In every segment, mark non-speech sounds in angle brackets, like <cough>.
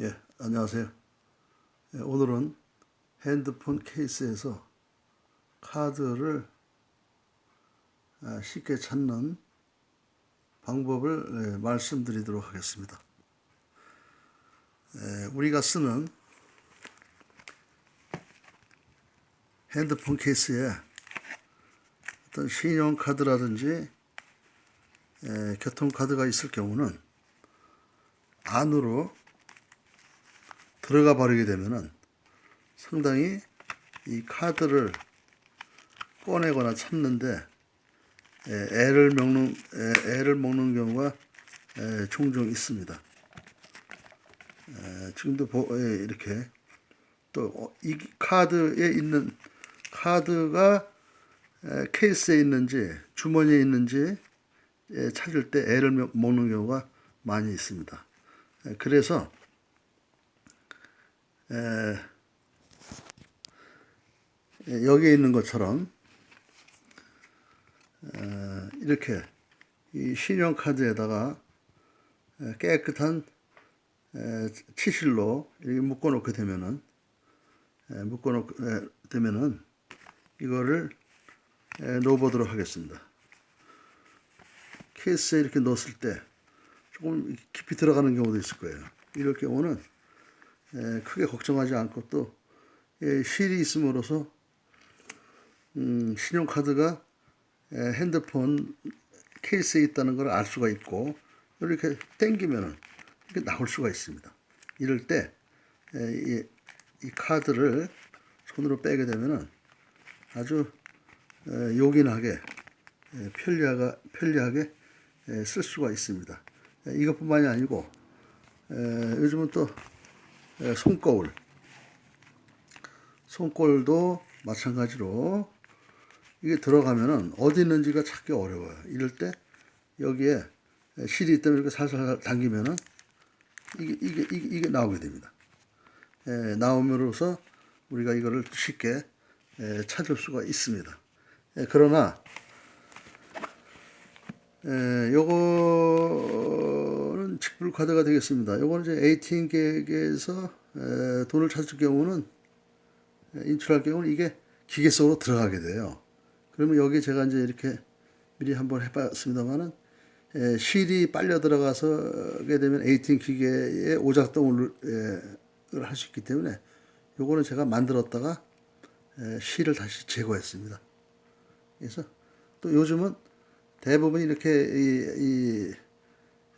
예, 안녕하세요. 예, 오늘은 핸드폰 케이스에서 카드를 아, 쉽게 찾는 방법을 예, 말씀드리도록 하겠습니다. 예, 우리가 쓰는 핸드폰 케이스에 어떤 신용카드라든지 예, 교통카드가 있을 경우는 안으로 들어가 버리게 되면은 상당히 이 카드를 꺼내거나 찾는데 에, 애를 먹는 애, 애를 먹는 경우가 에, 종종 있습니다. 에, 지금도 이렇게 또 이 카드에 있는 카드가 에, 케이스에 있는지 주머니에 있는지 에, 찾을 때 애를 먹- 먹는 경우가 많이 있습니다. 에, 그래서 여기에 있는 것처럼 에, 이렇게 이 신용카드에다가 에, 깨끗한 에, 치실로 이렇게 묶어놓게 되면은 에, 묶어놓게 에, 되면은 이거를 에, 넣어보도록 하겠습니다. 케이스에 이렇게 넣었을 때 조금 깊이 들어가는 경우도 있을 거예요. 이럴 경우는 에, 크게 걱정하지 않고 또 예, 실이 있음으로써 음, 신용카드가 에, 핸드폰 케이스에 있다는 걸 알 수가 있고 이렇게 당기면은 이렇게 나올 수가 있습니다. 이럴 때 에, 이, 이 카드를 손으로 빼게 되면은 아주 에, 요긴하게 에, 편리하게 편리하게 에, 쓸 수가 있습니다. 에, 이것뿐만이 아니고 에, 요즘은 또 에, 손거울 손거울도 마찬가지로 이게 들어가면은 어디 있는지가 찾기 어려워요. 이럴 때 여기에 실이 있다면 이렇게 살살 당기면은 이게 이게 이게, 이게 나오게 됩니다. 에, 나옴으로써 우리가 이거를 쉽게 에, 찾을 수가 있습니다. 에, 그러나 에, 요거 는 직불 카드가 되겠습니다. 요거는 이제 ATM 계획에서 에, 돈을 찾을 경우는 에, 인출할 경우는 이게 기계 속으로 들어가게 돼요. 그러면 여기 제가 이제 이렇게 미리 한번 해봤습니다만은 에, 실이 빨려 들어가서게 되면 ATM 기계에 오작동을 할 수 있기 때문에 요거는 제가 만들었다가 에, 실을 다시 제거했습니다. 그래서 또 요즘은 대부분 이렇게 이, 이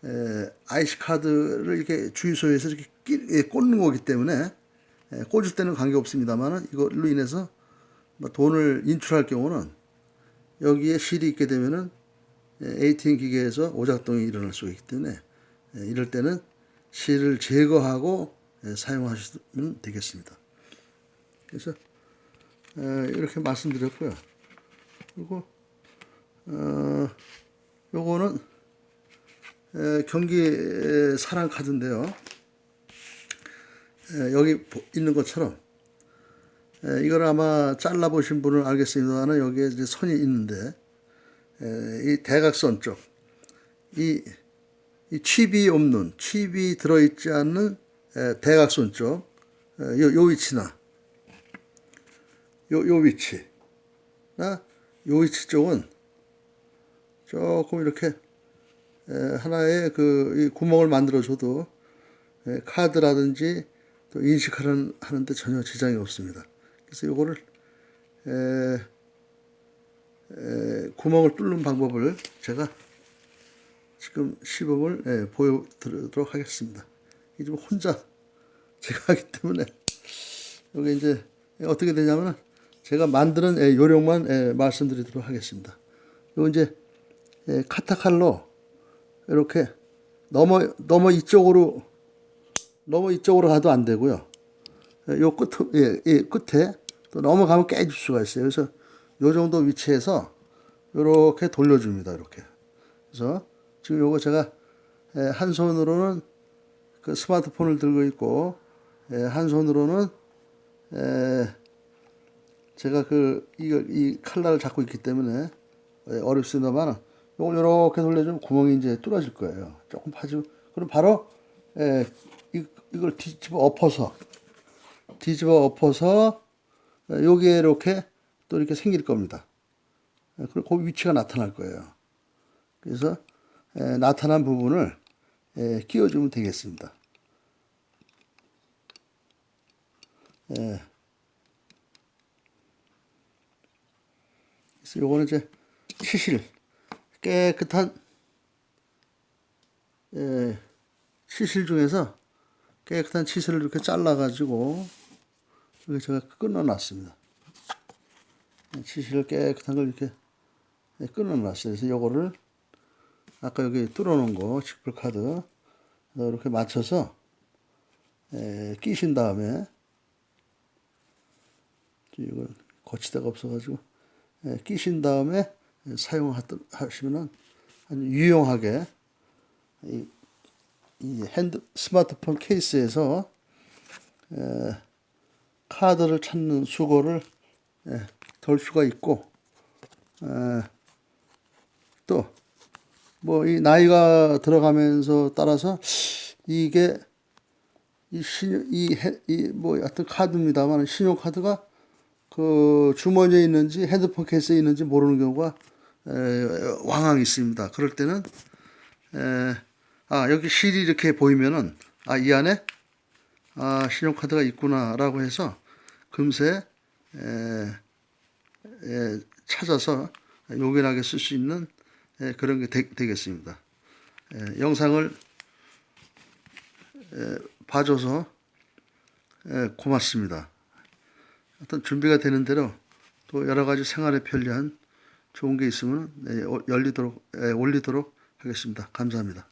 에, IC 카드를 이렇게 주유소에서 이렇게 끼, 예, 꽂는 거기 때문에 에, 꽂을 때는 관계 없습니다만은 이걸로 인해서 뭐 돈을 인출할 경우는 여기에 실이 있게 되면은 에, ATM 기계에서 오작동이 일어날 수 있기 때문에 에, 이럴 때는 실을 제거하고 에, 사용하시면 되겠습니다. 그래서 에, 이렇게 말씀드렸고요. 그리고 어, 요거는 에, 경기 에, 사랑 카드인데요. 에, 여기 보- 있는 것처럼 에, 이걸 아마 잘라 보신 분은 알겠습니다만 여기에 이제 선이 있는데 에, 이 대각선 쪽, 이, 이 칩이 없는 칩이 들어있지 않는 에, 대각선 쪽, 에, 요, 요 위치나 요, 요 위치나 요 위치 쪽은 조금 이렇게 에, 하나의 그이 구멍을 만들어 줘도 에, 카드라든지 또 인식하는 하는데 전혀 지장이 없습니다. 그래서 에, 구멍을 뚫는 방법을 제가 지금 시범을 에, 보여드리도록 하겠습니다. 이좀 혼자 <laughs> 제가 하기 때문에 여기 이제 어떻게 되냐면 제가 만드는 에, 요령만 에, 말씀드리도록 하겠습니다. 요 이제 에, 카타칼로 이렇게 넘어 넘어 이쪽으로 넘어 이쪽으로 가도 안 되고요. 예, 요 끝, 예, 예, 끝에 또 넘어가면 깨질 수가 있어요. 그래서 요 정도 위치에서 이렇게 돌려줍니다. 이렇게. 그래서 지금 요거 제가 예, 한 손으로는 그 스마트폰을 들고 있고 예, 한 손으로는 예, 제가 그 이거 이 칼날을 잡고 있기 때문에 예, 어렵습니다만 요걸 이렇게 돌려주면 구멍이 이제 뚫어질 거예요. 조금 파지고 그럼 바로 에, 이, 이걸 뒤집어 엎어서 뒤집어 엎어서 에, 여기에 이렇게 또 이렇게 생길 겁니다. 에, 그리고 그 위치가 나타날 거예요. 그래서 에, 나타난 부분을 에, 끼워주면 되겠습니다. 예. 그래서 요거는 이제 치실 깨끗한 예, 치실 중에서 깨끗한 치실을 이렇게 잘라가지고 여기 제가 끊어놨습니다. 예, 치실을 깨끗한 걸 이렇게 예, 끊어놨어요. 그래서 요거를 아까 여기 뚫어놓은 거 직불 카드 이렇게 맞춰서 예, 끼신 다음에 이걸 거치대가 없어가지고 예, 끼신 다음에 사용하시면은 유용하게 이, 이 핸드 스마트폰 케이스에서 에, 카드를 찾는 수고를 예, 덜 수가 있고 또 뭐 이 나이가 들어가면서 따라서 이게 이 신용 이뭐 하여튼 카드입니다만 신용 카드가 그 주머니에 있는지 핸드폰 케이스에 있는지 모르는 경우가 에, 왕왕 있습니다. 그럴 때는 에, 아 여기 실이 이렇게 보이면은 아 이 안에 아 신용카드가 있구나라고 해서 금세 에, 에, 찾아서 요긴하게 쓸 수 있는 에, 그런 게 되, 되겠습니다. 에, 영상을 에, 봐줘서 에, 고맙습니다. 어떤 준비가 되는 대로 또 여러 가지 생활에 편리한 좋은 게 있으면 예, 올리도록 예, 올리도록 하겠습니다. 감사합니다.